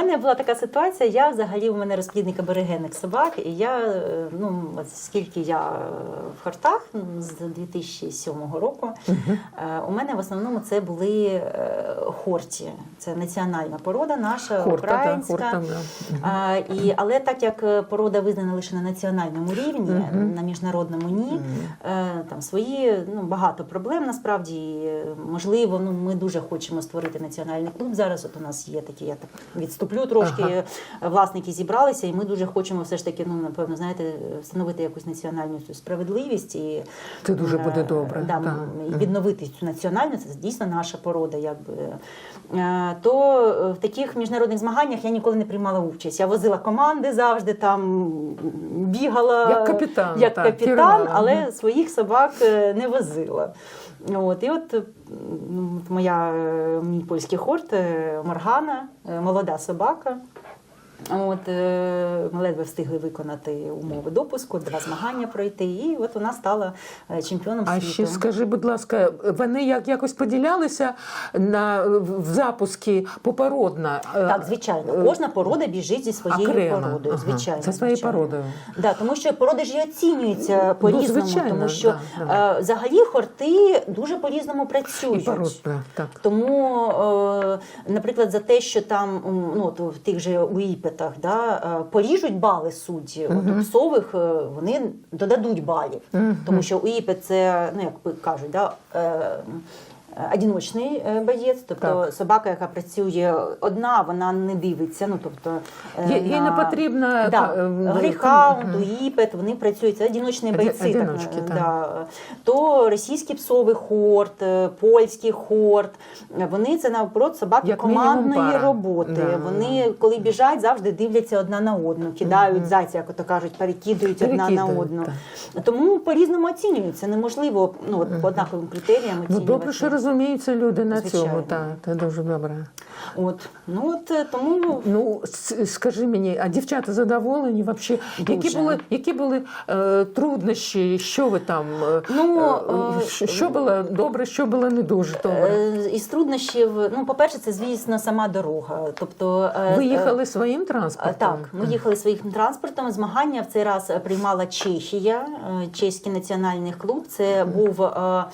мене була така ситуація. Я взагалі у мене розплідник аборигенних собак, і я е, ну от скільки я е, в хортах ну, з 2007 року, е, у мене в основному це були хорті. Це національна порода, наша Хорта, да, українська. хорта, да. А, і, але так як порода визнана лише на національному рівні, Мгм. на міжнародному ні, е, там свої ну, багато проблем насправді. Можливо, ну ми дуже хочемо створити національний клуб. Зараз от у нас є такі, я так відступлю трошки. Ага. е, Власники зібралися, і ми дуже хочемо все ж таки, ну напевно, знаєте, встановити якусь національну цю справедливість і Це дуже е, буде добре, Да, так. і відновити цю національну, це дійсно наша порода, якби. Е, То в таких міжнародних змаганнях я ніколи не приймала участь. Я возила команди завжди там бігала Як капітан, як так, капітан, керувала. але своїх собак не возила. От, і от, моя, е, мій польський хорт Маргана, е, молода собака. От, е, ми ледве встигли виконати умови допуску, два змагання пройти, і от вона стала е, чемпіоном А світу. ще скажи, будь ласка, вони як якось поділялися на в запуски попородно? е, Так, звичайно, кожна порода біжить зі своєю окремо? породою. Ага, Звичайно, Це своєю звичайно. породою. Да, тому що породи ж і оцінюються по-різному, Ну, тому що да, да. взагалі хорти дуже по-різному І працюють. породна, так. Тому, наприклад, за те, що там ну, в тих же уіпетах да, е, поріжуть бали судді, от у псових е, вони додадуть балів. Тому що уіпет це, ну як кажуть, да, е, Одіночний е, боєць, тобто Так. собака, яка працює одна, вона не дивиться. Ну тобто е, Їй- їй не потрібно, да, е, в- уіпет, вони працюють. Це одіночні бойці. так, одиночки, так. да. То російський псовий хорт, польський хорт. Вони це наоборот собаки Як командної роботи. Да. Вони, коли біжать, завжди дивляться одна на одну, кидають зайця, як ото кажуть, перекидують одна на одну. так. Тому по-різному оцінюються. Неможливо ну, по однаковим критеріям оцінювати. добре, що розуміються люди на Звичайно. цьому. Так, це дуже добре. От. Ну, от, е, тому Ну скажи мені, а дівчата задоволені вообще? Які були, які були е, труднощі? Що ви там? е, Ну, е, е, що- було добре, що було не дуже добре? Е, Із труднощів, ну, по-перше, це, звісно, сама дорога. Тобто, е, Ви е, їхали своїм транспортом? Так, ми їхали своїм транспортом. Змагання в цей раз приймала Чехія, чеський національний клуб. Це був е,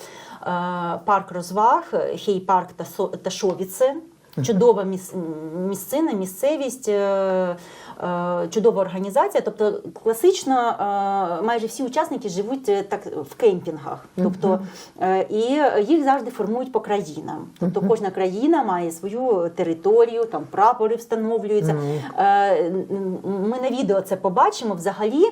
парк розваг, хей-парк та Ташовіце. Чудова місцина, місцевість, е, е, чудова організація. Тобто, класично е, майже всі учасники живуть е, так в кемпінгах. Тобто, е, і їх завжди формують по країнам. Тобто кожна країна має свою територію, там прапори встановлюються. Е, Ми на відео це побачимо. Взагалі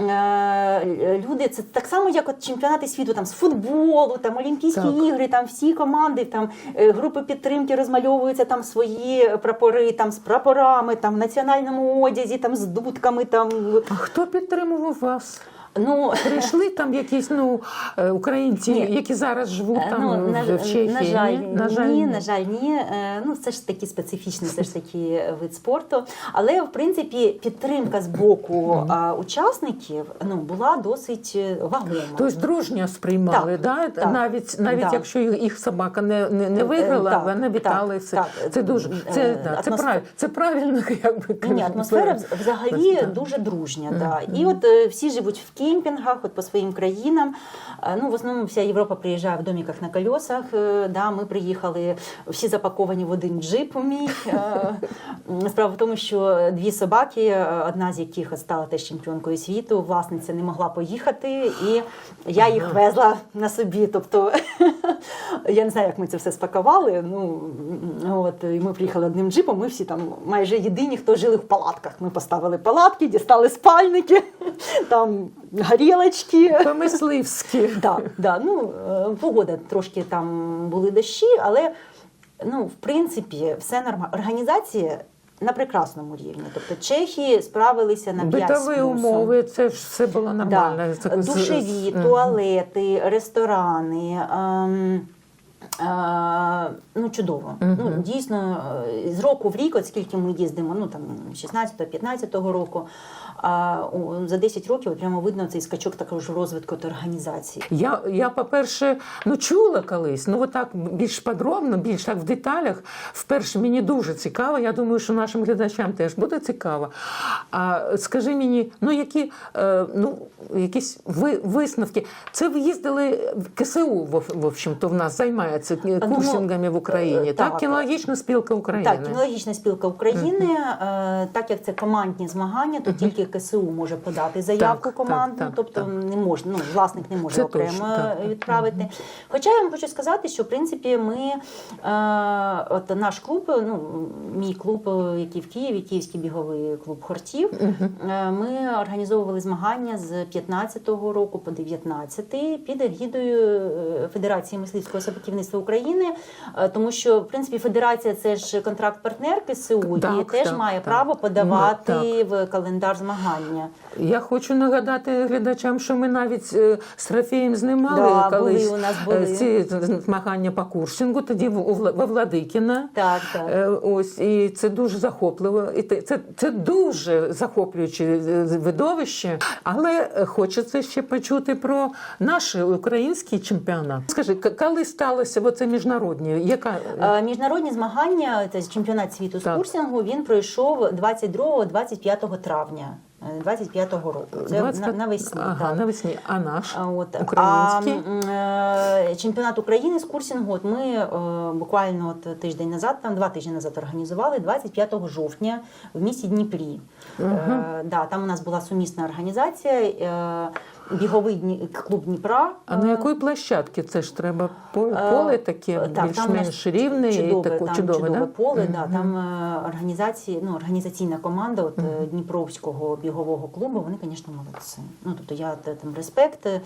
е, люди це так само, як от чемпіонати світу там з футболу, там Олімпійські Так. ігри, там всі команди, там е, групи підтримки розмальовуються там свої прапори, там з прапорами, там в національному одязі, там з дудками. Там А хто підтримував вас? Ну Прийшли там якісь ну, е, українці, Ні. які зараз живуть там Ну, на, в Чехії? на жаль, ні? На жаль, ні, на жаль, ні. Е, Ну, це ж таки специфічний все ж таки вид спорту. Але в принципі підтримка з боку а, учасників ну була досить е, вагома. Тобто дружньо сприймали, Так, да? так, навіть навіть да. якщо їх собака не, не, не Е, виграла, так, вони вітали так, все. так. Це дуже це, Е, да, це, атмосфера- прав, це правильно, як би Ні, атмосфера взагалі Так. дуже дружня. Да. І от е, всі живуть в кемпінгах, от по своїм країнам. Е, Ну, в основному вся Європа приїжджає в доміках на колесах. Е, Да, ми приїхали всі запаковані в один джип. Мій. Е, Справа в тому, що дві собаки, одна з яких стала теж чемпіонкою світу, власниця не могла поїхати, і я їх везла на собі. Тобто я не знаю, як ми це все спакували. Ну от і ми приїхали одним джипом. Ми всі там майже єдині, хто жили в палатках. Ми поставили палатки, дістали спальники, там горілочки. По-мисливськи. Да, да, ну, е, погода трошки там були дощі, але ну, в принципі все нормально. Організація на прекрасному рівні. Тобто Чехії справилися на 5 з Битові умови, це ж все було нормально. Да. Душеві, туалети, ресторани. ем, е, ну чудово. Ну дійсно е, з року в рік, от скільки ми їздимо, ну там 16-15 року. А за 10 років прямо видно цей скачок також розвитку та організації. Я, я по-перше, ну чула колись, ну отак більш подробно, більш так в деталях. Вперше мені дуже цікаво. Я думаю, що нашим глядачам теж буде цікаво. А скажи мені, ну які е, ну, якісь ви, висновки? Це ви їздили в КСУ, в, в общем-то, в нас займається думаю, курсингами в Україні. е, Так, так. кінологічна спілка України. Так, кінологічна спілка України, е, так як це командні змагання, то тільки КСУ може подати заявку Так, командну, так, так, тобто так. не може, ну власник не може Це окремо точно, так, так. відправити. Хоча я вам хочу сказати, що в принципі ми е, от наш клуб, ну мій клуб, який в Києві, Київський біговий клуб хортів. е, Ми організовували змагання з 15-го року по 19-й під егідою е, Федерації мисливського саботівництва України, е, тому що в принципі федерація це ж контракт-партнер КСУ і Так, теж так, має так. право подавати Ну, в календар змагання. Я хочу нагадати глядачам, що ми навіть е, з Трофеєм знімали Да, колись були, у нас були. е, ці змагання по курсингу, тоді во Владикіна. Так, так. Е, Ось і це дуже захопливо. І це, це дуже захоплююче видовище. Але хочеться ще почути про наш український чемпіонат. Скажи, коли сталося оце міжнародні? Яка Міжнародні змагання, це чемпіонат світу з Так. курсингу, він пройшов 22-25 травня 25-го року. Це 20 на- навесні. Ага, так. навесні. А наш От. український? А, е, чемпіонат України з курсінгу От ми е, буквально от тиждень назад, там два тижні назад організували 25 жовтня в місті Дніпрі. Е, да, там у нас була сумісна організація. Е, Біговий клуб Дніпра. А на якої площадці це ж треба Е, поле таке більш-менш рівне і чудове, таке там чудове, чудове да? поле. Да, там е, організації, ну, організаційна команда от, е, Дніпровського бігового клубу, вони, звісно, молодці. Ну, тобто я там респект, е,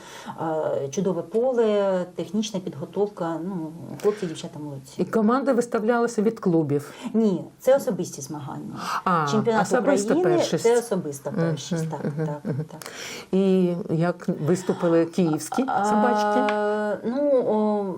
чудове поле, технічна підготовка. Ну, хлопці, дівчата молодці. І команда виставлялася від клубів. Ні, це особисті змагання. А, Чемпіонат особиста України першість. це особиста першість. Так, так, так. І як виступили київські собачки? А, ну, о,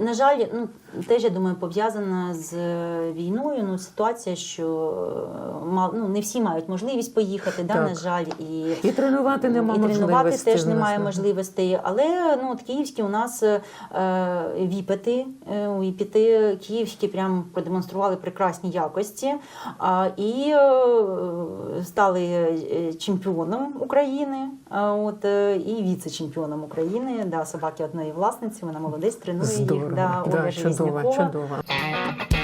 на жаль, ну, теж, я думаю, пов'язана з е, війною. Ну, ситуація, що е, мал- ну, не всі мають можливість поїхати, да, Так. на жаль. І, І тренувати нема і тренувати теж немає можливостей. Але ну, от київські у нас е, віпети, е, віпети київські прям продемонстрували прекрасні якості а, і е, стали е, чемпіоном України, а, от, е, і віце-чемпіоном України. Да, собаки одної власниці, вона молодець, тренує Здорово, їх. Да, да, Ольга чудово, Железнякова. чудово.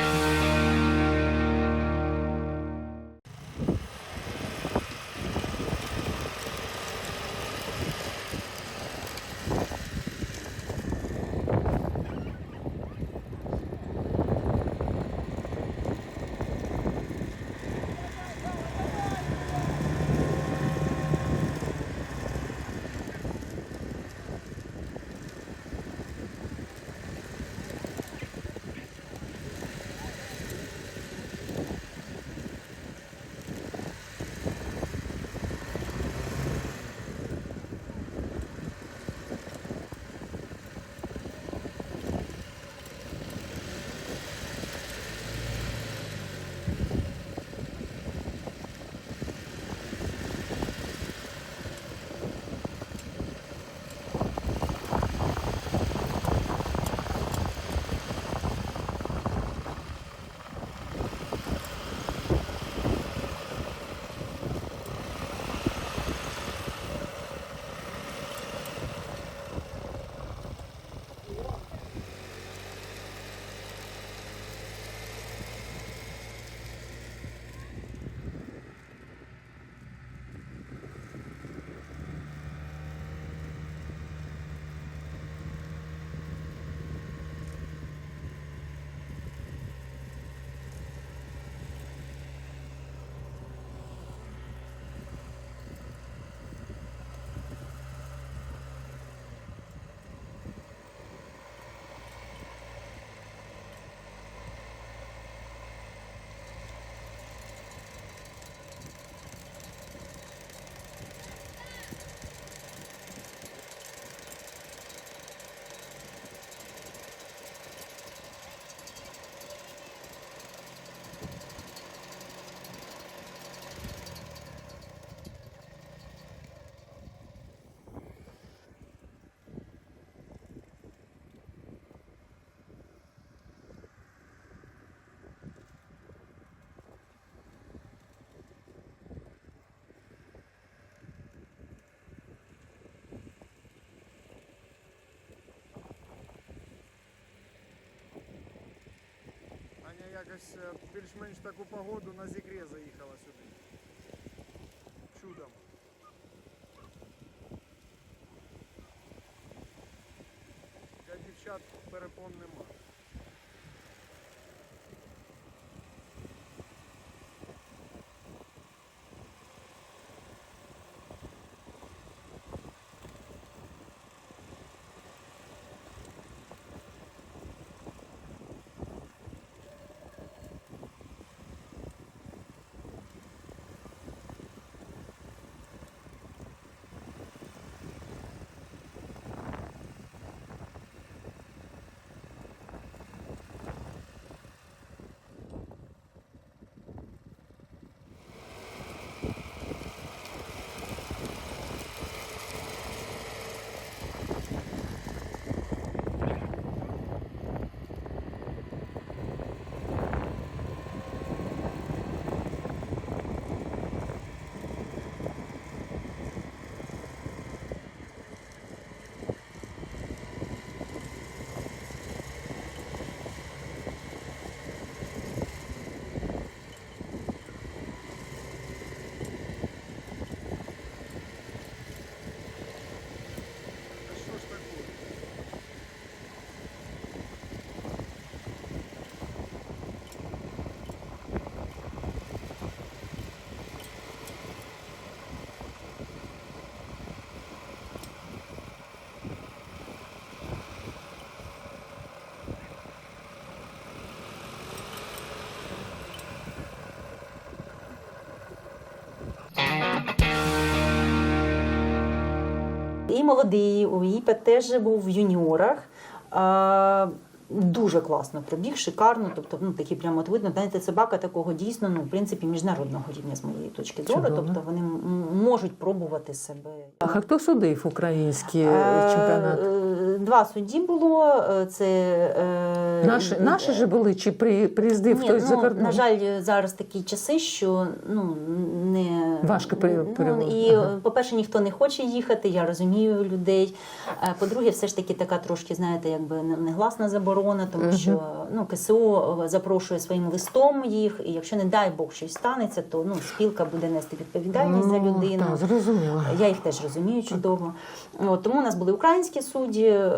Якось е, більш-менш таку погоду на зікре заїхала сюди. Чудом. Для дівчат перепон нема. А що ж таке? І молодий Уїпет теж був в юніорах. Дуже класно пробіг, шикарно. Тобто, ну такі прямо от видно, знаєте, собака такого дійсно, ну в принципі, міжнародного рівня з моєї точки зору. Чудово. Тобто вони можуть пробувати себе. А хто судив український Е, чемпіонат? Е, Два судді було. е, Це е, Наші, наші же були чи при, приїздив Ні, хтось за ну, кордон? на жаль, зараз такі часи, що ну не Важко пере- ну, і Ага. по-перше, ніхто не хоче їхати. Я розумію людей. Е, По-друге, все ж таки така трошки, знаєте, якби негласна заборона, тому Мгм. що ну КСО запрошує своїм листом їх, і якщо не дай Бог щось станеться, то ну спілка буде нести відповідальність за Ну, людину. Так, зрозуміло. Я їх теж розумію чудово. От, тому у нас були українські судді, е,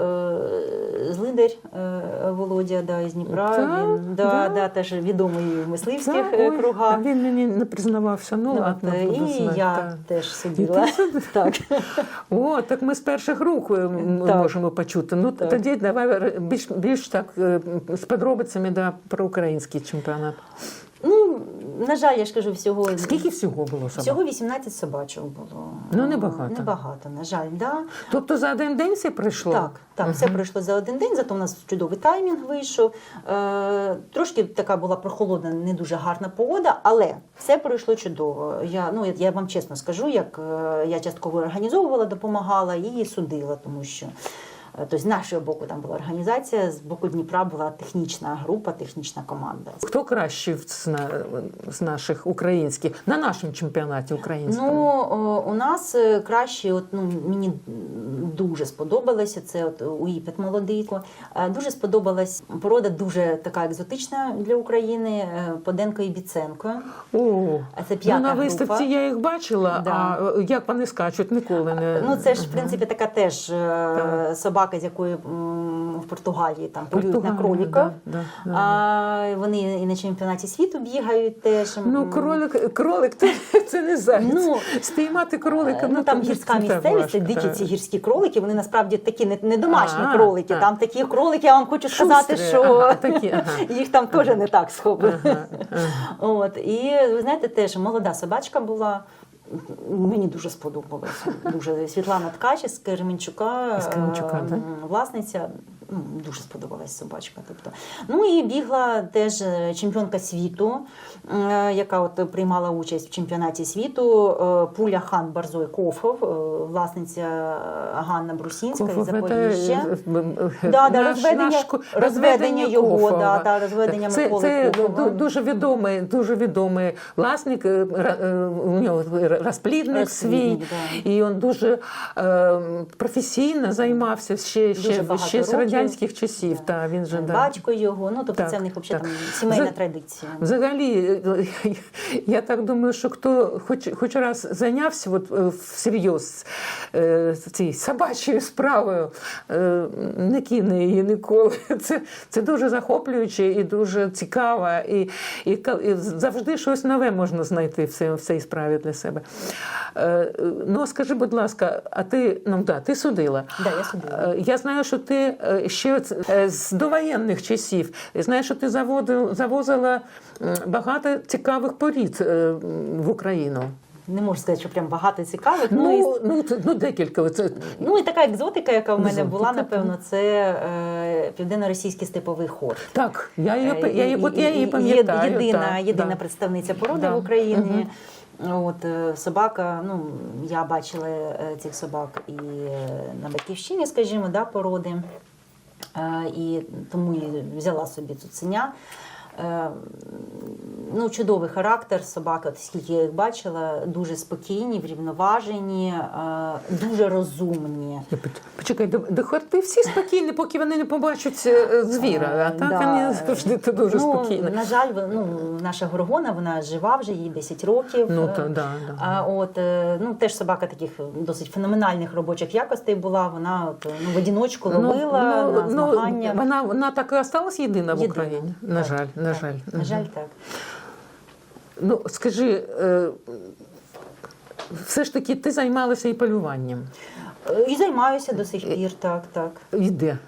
Злидар е, Володя да, із Дніпра. Так, він да, да. Да, теж відомий в мисливських Так, е, кругах. Він мені не признавався. Ну, От, ладно, е, і знати, я так. теж І ти судив? Так. О, так ми з перших рук е, Так. можемо почути. Ну Так. тоді давай більш більш так е, з подробицями да, про український чемпіонат. Ну, на жаль, я ж кажу, всього Скільки всього було собак? всього 18 собачок було. Ну, небагато. Небагато, на жаль, да. Тобто за один день все прийшло? Так, так, все пройшло за один день, зато у нас чудовий таймінг вийшов. Е, трошки така була прохолодна, не дуже гарна погода, але все пройшло чудово. Я, ну, я- я вам чесно скажу, як е, я частково організовувала, допомагала і судила, тому що. Тобто з нашого боку там була організація, з боку Дніпра була технічна група, технічна команда. Хто кращий з, на- наших українських на нашому чемпіонаті українському? Ну, у нас е, краще, от, ну, мені дуже сподобалося. Це от Уїпет молодий. Е, Дуже сподобалась порода, дуже така екзотична для України. Поденко і Біценко. О, це ну, п'ята на група. виставці я їх бачила, Да. а як вони скачуть, ніколи не Ну, це ж, в принципі, така теж е, собака, з якої в Португалії там полюють на кроліків. да, да, да. А вони і на чемпіонаті світу бігають теж. Ну, кролик, кролик це, це не заяць. Ну, Спіймати кролика, Ну, там гірська місцевість, це важко, дикі ці гірські кролики, вони насправді такі не, не домашні А, кролики. так. Там такі кролики, я вам хочу сказати, що ага, такі, ага. їх там теж не так схопили. Ага, ага. От, і ви знаєте, теж молода собачка була. Мені дуже сподобалося. Дуже Світлана Ткач з Кременчука, З Кременчука, е, власниця. Ну, Дуже сподобалась собачка. Тобто. Ну і бігла теж е, чемпіонка світу, е, яка от приймала участь в чемпіонаті світу. е, Пуля Хан Барзой Кофов, власниця Ганна Брусінська із це, Запоріжжя. Да, да, розведення- наш розведення його, да, да, розведення це, Миколи це Кофова. дуже відомий, дуже відомий власник. У нього розплідник свій, Розплідник, і він дуже е, професійно займався ще, Дуже ще, ще з років. Радянських часів. Да. Та, він же, да. Батько його, ну тобто Так, це в них взагалі там сімейна традиція. Взагалі, я так думаю, що хто хоч, хоч раз зайнявся от, е, всерйоз е, цією собачою справою, е, не кине її ніколи. Це, це дуже захоплююче і дуже цікаво. І, і, і завжди щось нове можна знайти в цій, в цій справі для себе. Ну, скажи, будь ласка, а ти, ну, да, ти судила. Да, я судила. Я знаю, що ти ще е, з довоєнних часів. Знаю, що ти заводив, завозила багато цікавих порід е, в Україну. Не можу сказати, що прям багато цікавих. Ну, і Ну, ну, ну декілька. Це, Ну і така екзотика, яка в мене Екзотика, була, напевно, це е, південно-російський степовий хор. так, я її, Е, я, її- от я її пам'ятаю. Єдина, так, єдина да. представниця породи Да. в Україні. От е, собака, ну я бачила цих собак і на батьківщині, скажімо, да, породи. Е, І тому і взяла собі цуценя. Е, Ну, чудовий характер собаки, от скільки я їх бачила, дуже спокійні, врівноважені, е, дуже розумні. Почекай, до, до хорти всі спокійні, поки вони не побачать е, звіра. А так Да. вони завжди то дуже ну, спокійні. На жаль, ну, наша горгона, вона жива вже їй 10 років. Ну, то, да, да. А от ну теж собака таких досить феноменальних робочих якостей була. Вона от, ну, в одиночку ловила на змаганнях. вона, вона так і осталась єдина в Єдина. Україні. На Так, жаль, на так, жаль. На жаль, так. Ну, скажи, е, все ж таки ти займалася і полюванням. Е, І займаюся до сих пір, так, так. І де?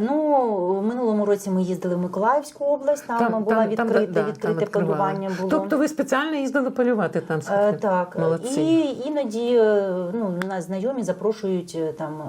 Ну, в минулому році ми їздили в Миколаївську область, там, була відкрите, да, там відкрите відкривали. полювання було. Тобто ви спеціально їздили полювати там? Е. Так, Молодці. і іноді е, ну, нас знайомі запрошують е, там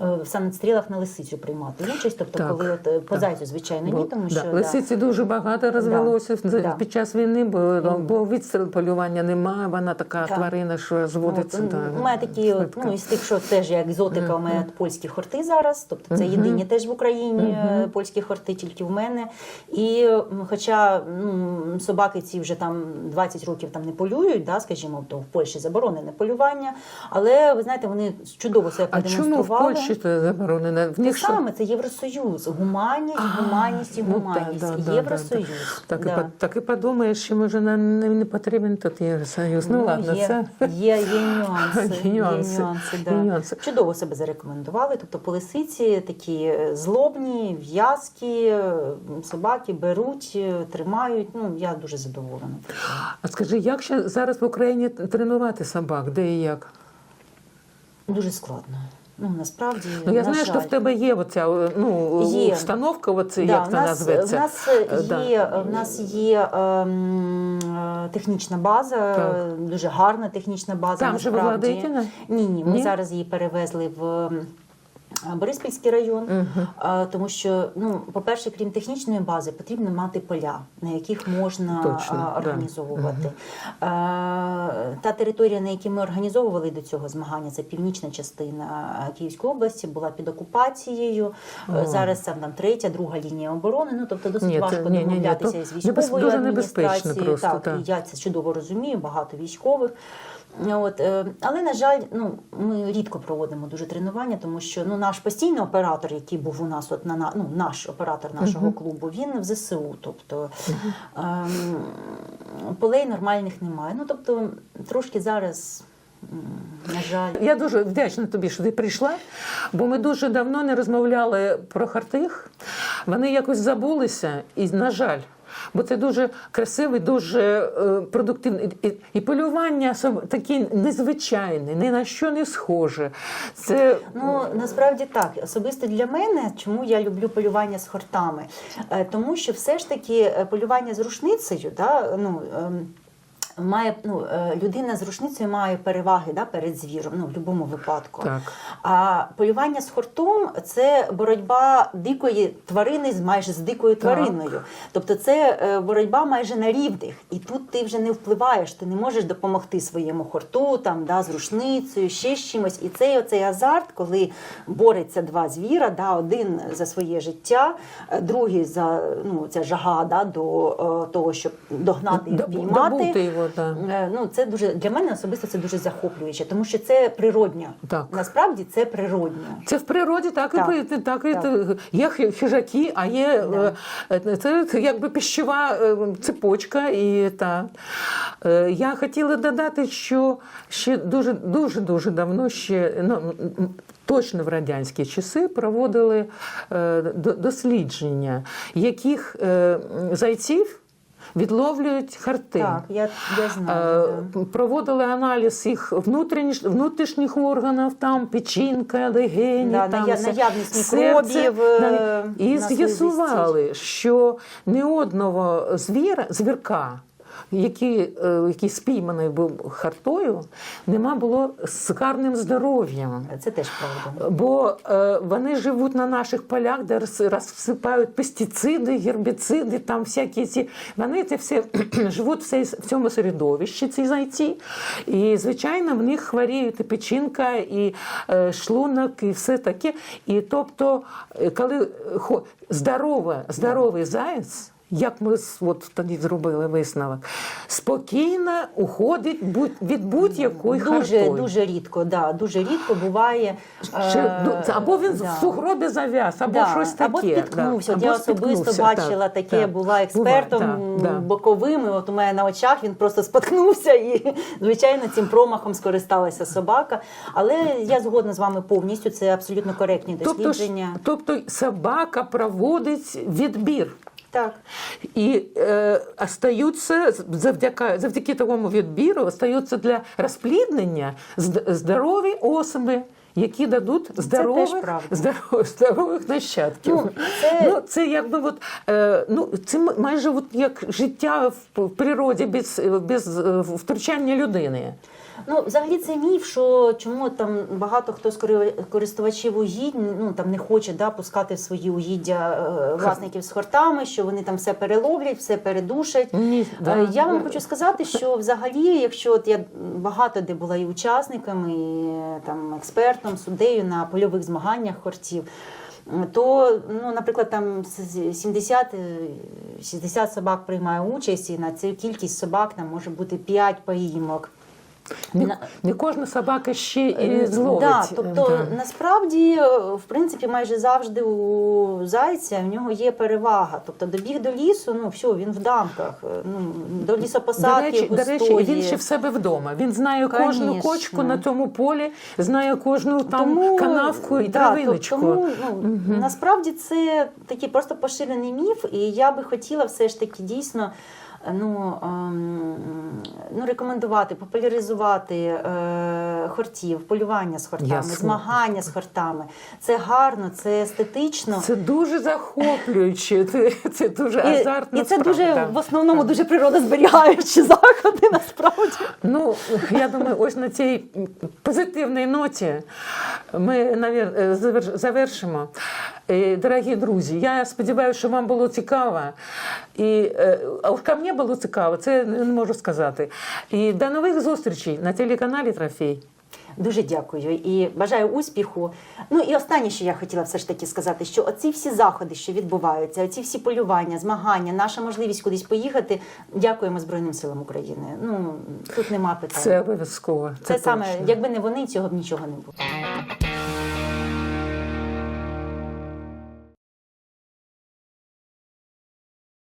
е, в санцстрілах на лисицю приймати участь. Тобто, Так, коли от, по так. зайцю, звичайно, Бо, ні, тому да, що лисиці дуже багато розвелося Да, під час війни, бо, бо відстріл полювання немає, вона така Так. тварина, що зводиться. от, да, у мене такі, от, ну, із тих, що теж є екзотика, у мене польські хорти зараз, тобто це єдині теж в Україні е, польські хорти, тільки в мене. І хоча ну, собаки ці вже там 20 років там не полюють, да, скажімо, то в Польщі заборонене полювання, але ви знаєте, вони чудово себе А чому в продемонстрували. Польщі це заборонено? В них що? саме це Євросоюз, гуманність, гуманність і Ну, гуманність. да, да, да, Євросоюз. Так, і, Да. так і подумаєш, що може нам не, потрібен тут Євросоюз. Ну, ладно, є, це є, є нюанси. Є Є нюанси, нюанси, да. є нюанси. Чудово себе зарекомендували. Тобто по лисиці такі е, злобні, в'язкі, собаки беруть, тримають. Ну, я дуже задоволена. А скажи, як ще зараз в Україні тренувати собак? Де і як? Дуже складно. Ну, насправді, Ну я на знаю, жаль. що в тебе є оця ну, Є. установка, оце, Да, як це назветься. В нас Е, да. є, в нас є ем, е, технічна база, Так. дуже гарна технічна база. Там же. Ні, ні, ми Ні? зараз її перевезли в. Бориспільський район, А, тому що, ну, по-перше, крім технічної бази, потрібно мати поля, на яких можна Точно, а, да. організовувати. Та територія, на якій ми організовували до цього змагання, це північна частина Київської області, була під окупацією. О. Зараз там, там третя, друга лінія оборони. Ну тобто досить Ні, важко ні, ні, ні, домовлятися то з військовою дуже адміністрацією. просто, Так, так. і я це чудово розумію, багато військових. От, е, але на жаль, ну ми рідко проводимо дуже тренування, тому що ну наш постійний оператор, який був у нас, от на на- ну, наш оператор нашого клубу, він в ЗСУ. Тобто ем, полей нормальних немає. Ну тобто, трошки зараз, на жаль, Я дуже вдячна тобі, що ти прийшла, бо ми дуже давно не розмовляли про хартих. Вони якось забулися, і, на жаль. Бо це дуже красивий, дуже е, продуктивний. І, полювання таке незвичайне, ні на що не схоже. Це Ну насправді так. Особисто для мене, чому я люблю полювання з хортами? Е, Тому що все ж таки е, полювання з рушницею, да, ну. Має ну е, людина з рушницею має переваги да, перед звіром, ну в будь-якому випадку. Так. А полювання з хортом це боротьба дикої тварини з майже з дикою твариною. Тобто це е, боротьба майже на рівних. І тут ти вже не впливаєш, ти не можеш допомогти своєму хорту, там да, з рушницею, ще з чимось. І цей оцей азарт, коли бореться два звіра, да, один за своє життя, е, другий за ну ця жага да, до того, щоб догнати і впіймати. добути його, Е, Ну, це дуже для мене особисто це дуже захоплююче, тому що це природньо. Так. Насправді це природньо. Це в природі так, Так, і пи- так, і так. є хи- хижаки, а є Да. е, це якби пищова е, цепочка. І та. Е, Я хотіла додати, що ще дуже дуже дуже давно ще ну, точно в радянські часи проводили е, дослідження, яких е, зайців відловлюють харти. Так, я, я Е, знаю. Проводили аналіз їх внутрішніх, внутрішніх органів, там печінка, легені, Да, там ная- наявність мікробів, е, і на з'ясували, що не одного звіра, звірка. Який, е, який спійманий був хартою, нема було з гарним здоров'ям. Це теж правда. Бо е, вони живуть на наших полях, де роз- розсипають пестициди, гербіциди, там всякі ці. Вони це все живуть в цей- в цьому середовищі, ці зайці. І, звичайно, в них хворіють і печінка, і е, шлунок, і все таке. І тобто, коли хо- здоровий заєць. Як ми от тоді зробили висновок, спокійно уходить від будь-якої Дуже хартої. дуже рідко, да, дуже рідко буває. Ще, е, ну, або він да. в сугробі зав'яз, або Да, щось таке. Або спіткнувся. Да. я Або особисто спіткнувся, бачила так, таке, так. була експертом Буває, да, да. боковим. і От у мене на очах він просто споткнувся і, звичайно, цим промахом скористалася собака. Але я згодна з вами повністю. Це абсолютно коректні Тобто, дослідження. тобто собака проводить відбір. Так. І е, остаються завдяки, завдяки такому відбіру, остаються для розпліднення зд- здорові особи, які дадуть здорових, здорових, здорових нащадків. Ну, це- ну, це якби от, е, ну, це майже от як життя в, в природі без, без е, втручання людини. Ну, взагалі це міф, що чому там багато хто з користувачів угідь ну там не хоче да, пускати в свої угіддя е, власників з хортами, що вони там все переловлять, все передушать. Ні, да. Е, Я вам хочу сказати, що взагалі, якщо от я багато де була і учасником, і е, там експертом, суддею на польових змаганнях хортів. То, ну, наприклад, там 70, е, 60 собак приймає участь, і на цю кількість собак там може бути 5 поїмок. Не, не кожна собака ще і Е, зловить. Да, тобто Да. насправді, е, в принципі, майже завжди у зайця в нього є перевага. Тобто добіг до лісу, ну все, він в дамках. е, Ну, до До лісопосадки речі, до речі, він ще в себе вдома. Він знає кожну кочку на тому полі, знає кожну там Тому, канавку і да, травиночку. Тому ну, насправді це такий просто поширений міф, і я би хотіла все ж таки дійсно. Ну, ем, ну, рекомендувати, популяризувати е, хортів, полювання з хортами, Ясно. змагання з хортами. Це гарно, це естетично. Це дуже захоплююче, це, це дуже І, і це справа, дуже в основному дуже природозберігаючі заходи насправді. Ну, я думаю, ось на цій позитивній ноті ми навір- е, завершимо. Е, Дорогі друзі, я сподіваюся, що вам було цікаво. І, е, а ко мені було цікаво, це не можу сказати. І до нових зустрічей на телеканалі Трофей. Дуже дякую і бажаю успіху. Ну і останнє, що я хотіла все ж таки сказати, що оці всі заходи, що відбуваються, оці всі полювання, змагання, наша можливість кудись поїхати. Дякуємо Збройним силам України. Ну тут нема питань. Це обов'язково. Це, Це, саме, якби не вони, цього б нічого не було.